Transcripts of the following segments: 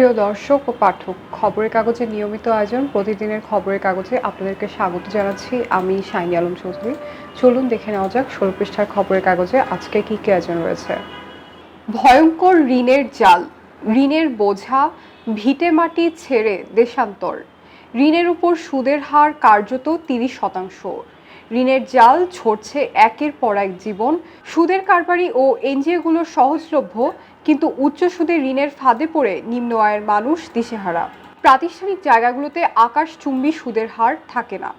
প্রিয় দর্শক ও পাঠক, খবরের কাগজের নিয়মিত আয়োজন। প্রতিদিনের খবরের কাগজে আপনাদেরকে স্বাগত জানাচ্ছি। আমি শাইনি আলম চৌধুরী। চলুন দেখে নেওয়া যাক ষোলো পৃষ্ঠার খবরের কাগজে আজকে কী কী আয়োজন রয়েছে। ভয়ঙ্কর ঋণের জাল, ঋণের বোঝা, ভিটে মাটি ছেড়ে দেশান্তর। ঋণের উপর সুদের হার কার্যত তিরিশ শতাংশ। ঋণের জাল ছড়ছে একের পর এক জীবন। সুদের কারবারি ও এনজিওগুলোর সহজলভ্য, কিন্তু উচ্চ সুদে ঋণের ফাঁদে পড়ে নিম্ন আয়ের মানুষ দিশেহারা। প্রাতিষ্ঠানিক জায়গাগুলোতে আকাশ আকাশচুম্বী সুদের হার থাকে না।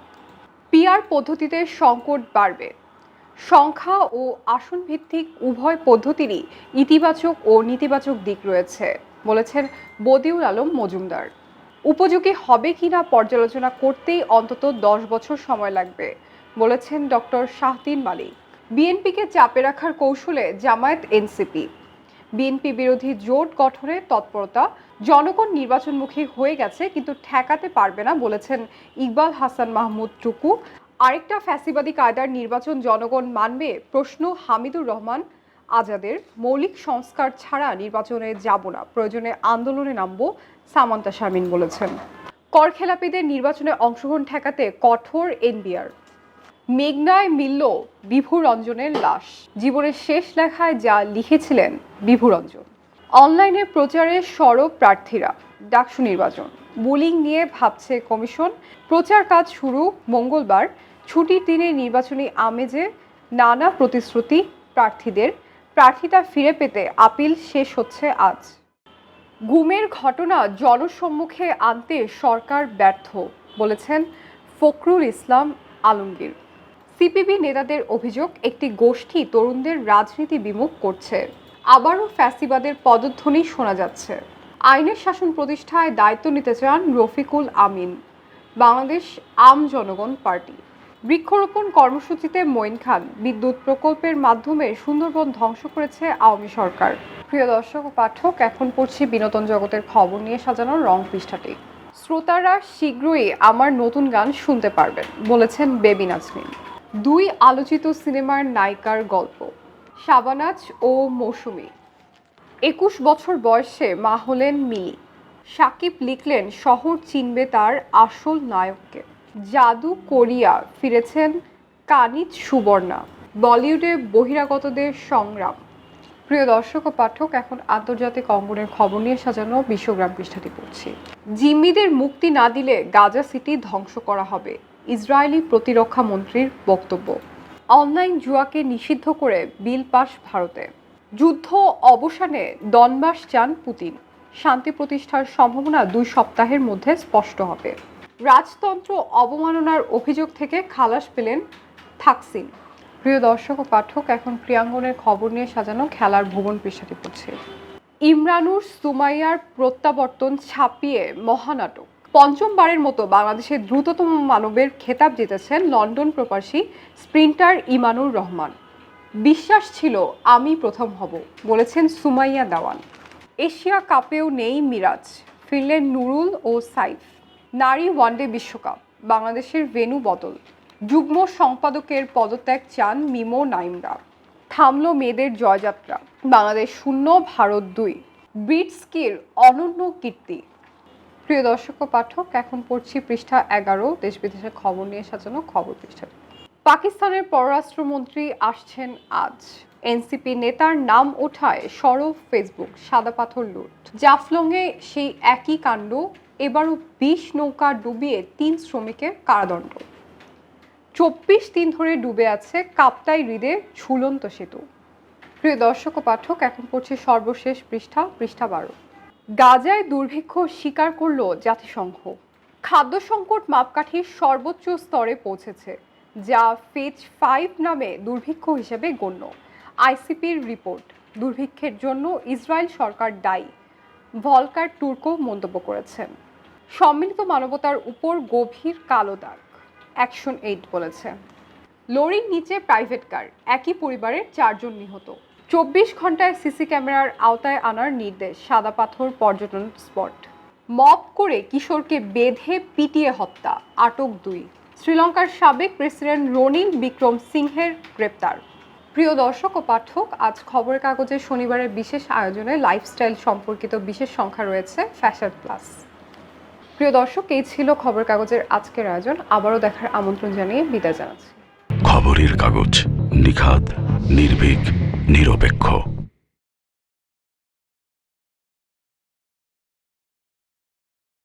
পিআর পদ্ধতিতে সংকট বাড়বে। সংখ্যা ও আসন ভিত্তিক উভয় পদ্ধতিরই ইতিবাচক ও নেতিবাচক দিক রয়েছে, বলেছেন বদিউল আলম মজুমদার। উপযোগী হবে কিনা পর্যালোচনা করতেই অন্তত দশ বছর সময় লাগবে। বলেছেন ডক্টর শাহদিন মালিক। বিএনপিকে চাপে রাখার কৌশলে জামায়াত এনসিপি। বিএনপি বিরোধী জোট গঠনে তৎপরতা, জনগণ নির্বাচনমুখী হয়ে গেছে কিন্তু ঠেকাতে পারবে না বলেছেন ইকবাল হাসান মাহমুদ টুকু। আরেকটা ফ্যাসিবাদী কায়দার নির্বাচন জনগণ মানবে প্রশ্ন হামিদুর রহমান। আজাদের মৌলিক সংস্কার ছাড়া নির্বাচনে যাব না, প্রয়োজনে আন্দোলনে নামব, সামান্তা শারমিন বলেছেন। করখেলাপিদের নির্বাচনে অংশগ্রহণ ঠেকাতে কঠোর এনবিআর। মেঘনায় মিলল বিভুরঞ্জনের লাশ। জীবনের শেষ লেখায় যা লিখেছিলেন বিভুরঞ্জন অনলাইনে প্রচারে সরব প্রার্থীরা, ডাকসু নির্বাচন। বুলিং নিয়ে ভাবছে কমিশন। প্রচার কাজ শুরু মঙ্গলবার। ছুটির দিনে নির্বাচনী আমেজে নানা প্রতিশ্রুতি প্রার্থীদের। প্রার্থিতা ফিরে পেতে আপিল শেষ হচ্ছে আজ। গুমের ঘটনা জনসম্মুখে আনতে সরকার ব্যর্থ, বলেছেন ফখরুল ইসলাম আলমগীর। সিপিবি নেতাদের অভিযোগ, একটি গোষ্ঠী তরুণদের রাজনীতি বিমুখ করছে। আবারও ফ্যাসিবাদের পদধ্বনি শোনা যাচ্ছে। আইনের শাসন প্রতিষ্ঠায় দায়িত্ব নিতে চান রফিকুল আমিন। বাংলাদেশ আম জনগণ পার্টি। বৃক্ষরোপণ কর্মসূচিতে মঈন খান, বিদ্যুৎ প্রকল্পের মাধ্যমে সুন্দরবন ধ্বংস করেছে আওয়ামী সরকার। প্রিয় দর্শক ও পাঠক, এখন পড়ছি বিনোদন জগতের খবর নিয়ে সাজানো রং পৃষ্ঠাটি। শ্রোতারা শীঘ্রই আমার নতুন গান শুনতে পারবেন, বলেছেন বেবি নাজনীন। দুই আলোচিত সিনেমার নায়িকার গল্প, শাবানাজ ও মৌসুমী। একুশ বছর বয়সে মা হলেন মিলি। সাকিব লিখলেন, শহর চিনবে তার আসল নায়ককে। জাদু কোরিয়া ফিরেছেন কানিজ সুবর্ণা, বলিউডে বহিরাগতদের সংগ্রাম। প্রিয় দর্শক ও পাঠক, এখন আন্তর্জাতিক অঙ্গনের খবর নিয়ে সাজানো বিশ্বগ্রাম পৃষ্ঠাটি পড়ছি। জিম্মিদের মুক্তি না দিলে গাজা সিটি ধ্বংস করা হবে। ইসরায়েলি প্রতিরক্ষা মন্ত্রীর বক্তব্য। অনলাইন জুয়াকে নিষিদ্ধ করে বিল পাস ভারতে। যুদ্ধ অবসানে দনবাস চান পুতিন। শান্তি প্রতিষ্ঠার সম্ভাবনা দুই সপ্তাহের মধ্যে স্পষ্ট হবে। রাজতন্ত্র অবমাননার অভিযোগ থেকে খালাস পেলেন থাকসিন। প্রিয় দর্শক ও পাঠক, এখন প্রিয়াঙ্গনের খবর নিয়ে সাজানো খেলার ভুবন পেশাটি পড়ছে ইমরানুর সুমাইয়ার প্রত্যাবর্তন ছাপিয়ে মহানাটক। পঞ্চমবারের মতো বাংলাদেশের দ্রুততম মানবের খেতাব জিতেছেন লন্ডন প্রবাসী স্প্রিন্টার ইমানুর রহমান। বিশ্বাস ছিল, আমি প্রথম হব, বলেছেন সুমাইয়া দাওয়ান। এশিয়া কাপেও নেই মিরাজ ফিরলেন নুরুল ও সাইফ। নারী ওয়ানডে বিশ্বকাপ, বাংলাদেশের ভেনু বদল। যুগ্ম সম্পাদকের পদত্যাগ চান মিমো নাইমরা। থামল মেয়েদের জয়যাত্রা, বাংলাদেশ শূন্য, ভারত দুই। ব্রিটস্কির অনন্য কীর্তি। প্রিয় দর্শক ও পাঠক, এখন পড়ছি পৃষ্ঠা এগারো, দেশ বিদেশের খবর নিয়ে সাজানো খবর পৃষ্ঠা পাকিস্তানের পররাষ্ট্রমন্ত্রী আসছেন আজ। এনসিপি নেতার নাম ওঠায় সরব ফেসবুক সাদা পাথর লুট। জাফলংয়ে সেই একই কাণ্ড, এবারও বিশ নৌকা ডুবিয়ে তিন শ্রমিকের কারাদণ্ড। চব্বিশ দিন ধরে ডুবে আছে কাপ্তাই হৃদে ঝুলন্ত সেতু। প্রিয় দর্শক ও পাঠক, এখন পড়ছে সর্বশেষ পৃষ্ঠা পৃষ্ঠা বারো। গাজায় দুর্ভিক্ষ স্বীকার করল জাতিসংঘ। খাদ্য সংকট মাপকাঠির সর্বোচ্চ স্তরে পৌঁছেছে, যা ফেজ ফাইভ নামে দুর্ভিক্ষ হিসেবে গণ্য। আইসিপির রিপোর্ট, দুর্ভিক্ষের জন্য ইসরায়েল সরকার দায়ী, ভলকার তুর্কো মন্তব্য করেছেন সম্মিলিত মানবতার উপর গভীর কালো দাগ, অ্যাকশন এইড বলেছে। লরির নিচে প্রাইভেট কার, একই পরিবারের চারজন নিহত। চব্বিশ ঘন্টায় সিসি ক্যামেরার আওতায় আনার নির্দেশ সাদা পাথর পর্যটন স্পট। মপ করে কিশোরকে বেঁধে পিটিয়ে হত্যা, আটক দুই। শ্রীলঙ্কার সাবেক প্রেসিডেন্ট রনিল বিক্রম সিংহের গ্রেপ্তার। প্রিয় দর্শক ও পাঠক, আজ খবরের কাগজের শনিবারের বিশেষ আয়োজনে লাইফস্টাইল সম্পর্কিত বিশেষ সংখ্যা রয়েছে ফ্যাশন প্লাস। প্রিয় দর্শক, এই ছিল খবরের কাগজের আজকের আয়োজন। আবারও দেখার আমন্ত্রণ জানিয়ে বিদায় জানাচ্ছি। খবরের কাগজ নিখাদ, নির্ভীক। নিরপেক্ষ।